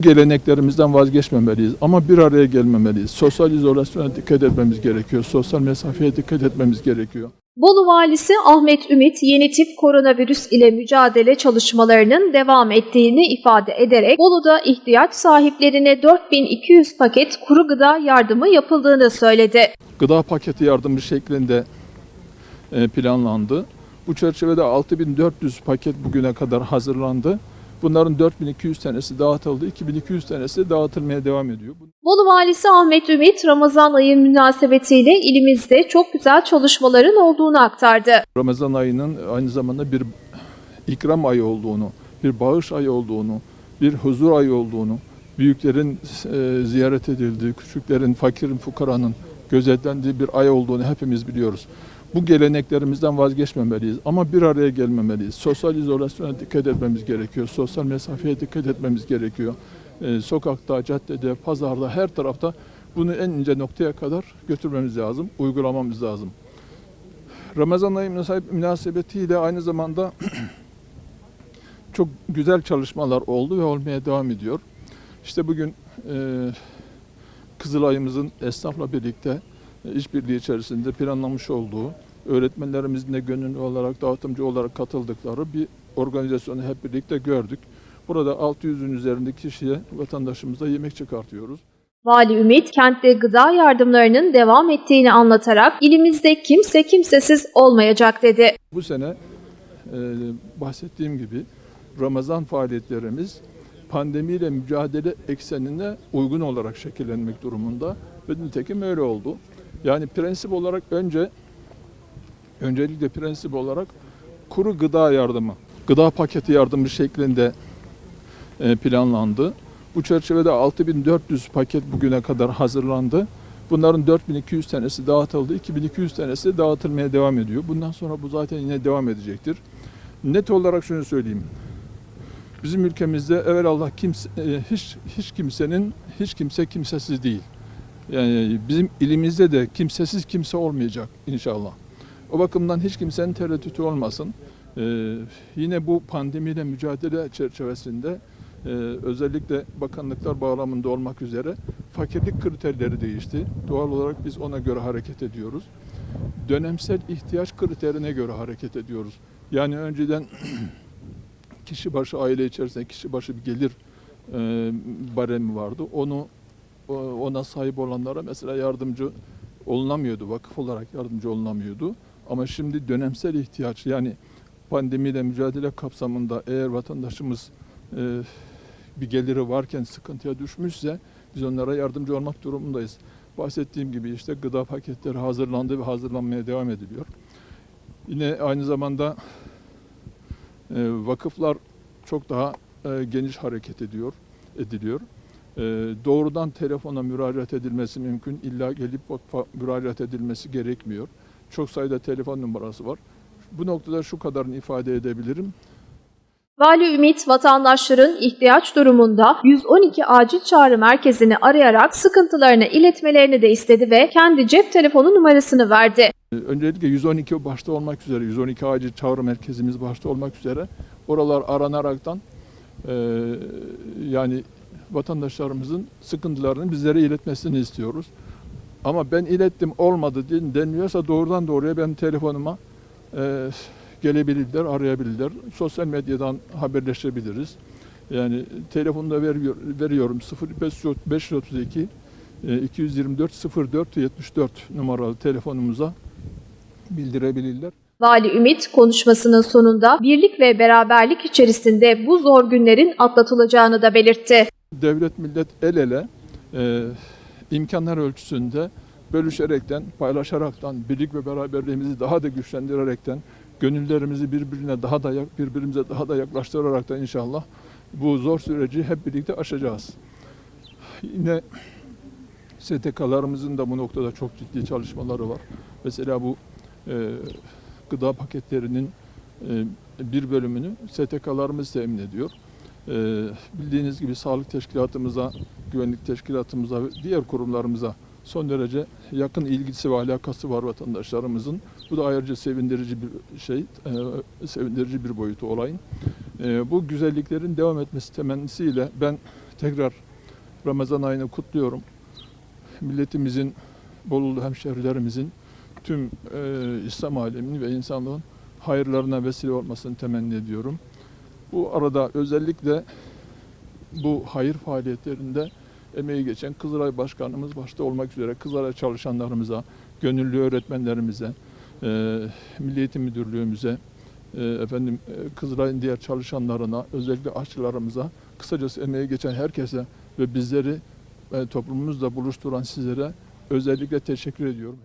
Geleneklerimizden vazgeçmemeliyiz ama bir araya gelmemeliyiz. Sosyal izolasyona dikkat etmemiz gerekiyor. Sosyal mesafeye dikkat etmemiz gerekiyor. Bolu Valisi Ahmet Ümit yeni tip koronavirüs ile mücadele çalışmalarının devam ettiğini ifade ederek Bolu'da ihtiyaç sahiplerine 4200 paket kuru gıda yardımı yapıldığını söyledi. Gıda paketi yardımı şeklinde e, planlandı. Bu çerçevede 6400 paket bugüne kadar hazırlandı. Bunların 4200 tanesi dağıtıldı, 2200 tanesi dağıtılmaya devam ediyor. Bolu Valisi Ahmet Ümit Ramazan ayı münasebetiyle ilimizde çok güzel çalışmaların olduğunu aktardı. Ramazan ayının aynı zamanda bir ikram ayı olduğunu, bir bağış ayı olduğunu, bir huzur ayı olduğunu, büyüklerin e, ziyaret edildiği, küçüklerin, fakirin, fukaranın gözetlendiği bir ay olduğunu hepimiz biliyoruz. Bu geleneklerimizden vazgeçmemeliyiz ama bir araya gelmemeliyiz. Sosyal izolasyona dikkat etmemiz gerekiyor. Sosyal mesafeye dikkat etmemiz gerekiyor. E, sokakta, caddede, pazarda, her tarafta bunu en ince noktaya kadar götürmemiz lazım, uygulamamız lazım. Ramazan ayı münaseb- münasebetiyle aynı zamanda çok güzel çalışmalar oldu ve olmaya devam ediyor. İşte bugün e, Kızılay'ımızın esnafla birlikte e, işbirliği içerisinde planlamış olduğu, öğretmenlerimizin de gönüllü olarak, dağıtımcı olarak katıldıkları bir organizasyonu hep birlikte gördük. Burada 600'ün üzerindeki kişiye vatandaşımıza yemek çıkartıyoruz. Vali Ümit, kentte gıda yardımlarının devam ettiğini anlatarak ilimizde kimse kimsesiz olmayacak dedi. Bu sene e, bahsettiğim gibi Ramazan faaliyetlerimiz pandemiyle mücadele eksenine uygun olarak şekillenmek durumunda ve nitekim öyle oldu. Yani prensip olarak önce öncelikle prensip olarak kuru gıda yardımı, gıda paketi yardımı şeklinde e, planlandı. Bu çerçevede 6400 paket bugüne kadar hazırlandı. Bunların 4200 tanesi dağıtıldı, 2200 tanesi dağıtılmaya devam ediyor. Bundan sonra bu zaten yine devam edecektir. Net olarak şunu söyleyeyim. Bizim ülkemizde evvelallah kimse, e, hiç, hiç kimsenin, hiç kimse kimsesiz değil. Yani bizim ilimizde de kimsesiz kimse olmayacak inşallah. O bakımdan hiç kimsenin tereddütü olmasın. Ee, yine bu pandemiyle mücadele çerçevesinde e, özellikle bakanlıklar bağlamında olmak üzere fakirlik kriterleri değişti. Doğal olarak biz ona göre hareket ediyoruz. Dönemsel ihtiyaç kriterine göre hareket ediyoruz. Yani önceden kişi başı aile içerisinde kişi başı bir gelir e, baremi vardı. Onu ona sahip olanlara mesela yardımcı olunamıyordu. Vakıf olarak yardımcı olunamıyordu. Ama şimdi dönemsel ihtiyaç yani pandemiyle mücadele kapsamında eğer vatandaşımız e, bir geliri varken sıkıntıya düşmüşse biz onlara yardımcı olmak durumundayız. Bahsettiğim gibi işte gıda paketleri hazırlandı ve hazırlanmaya devam ediliyor. Yine aynı zamanda e, vakıflar çok daha e, geniş hareket ediyor, ediliyor. E, doğrudan telefona müracaat edilmesi mümkün. İlla gelip vakfa müracaat edilmesi gerekmiyor. Çok sayıda telefon numarası var. Bu noktada şu kadarını ifade edebilirim. Vali Ümit vatandaşların ihtiyaç durumunda 112 acil çağrı merkezini arayarak sıkıntılarını iletmelerini de istedi ve kendi cep telefonu numarasını verdi. Öncelikle 112 başta olmak üzere, 112 acil çağrı merkezimiz başta olmak üzere oralar aranaraktan e, yani vatandaşlarımızın sıkıntılarını bizlere iletmesini istiyoruz. Ama ben ilettim olmadı den- deniliyorsa doğrudan doğruya benim telefonuma e, gelebilirler, arayabilirler. Sosyal medyadan haberleşebiliriz. Yani telefonda veriyor, veriyorum 0532 e, 224 04 74 numaralı telefonumuza bildirebilirler. Vali Ümit konuşmasının sonunda birlik ve beraberlik içerisinde bu zor günlerin atlatılacağını da belirtti. Devlet millet el ele e, imkanlar ölçüsünde bölüşerekten, paylaşaraktan, birlik ve beraberliğimizi daha da güçlendirerekten, gönüllerimizi birbirine daha da birbirimize daha da yaklaştıraraktan inşallah bu zor süreci hep birlikte aşacağız. Yine STK'larımızın da bu noktada çok ciddi çalışmaları var. Mesela bu e, gıda paketlerinin e, bir bölümünü STK'larımız temin ediyor. E, bildiğiniz gibi sağlık teşkilatımıza, güvenlik teşkilatımıza ve diğer kurumlarımıza son derece yakın ilgisi ve alakası var vatandaşlarımızın. Bu da ayrıca sevindirici bir şey, e, sevindirici bir boyutu olayın. E, bu güzelliklerin devam etmesi temennisiyle ben tekrar Ramazan ayını kutluyorum. Milletimizin, Bolulu hemşehrilerimizin tüm e, İslam aleminin ve insanlığın hayırlarına vesile olmasını temenni ediyorum. Bu arada özellikle bu hayır faaliyetlerinde emeği geçen Kızılay Başkanımız başta olmak üzere Kızılay çalışanlarımıza, gönüllü öğretmenlerimize, e, Milli Eğitim Müdürlüğümüze, e, efendim e, Kızılay'ın diğer çalışanlarına, özellikle aşçılarımıza, kısacası emeği geçen herkese ve bizleri e, toplumumuzla buluşturan sizlere özellikle teşekkür ediyorum.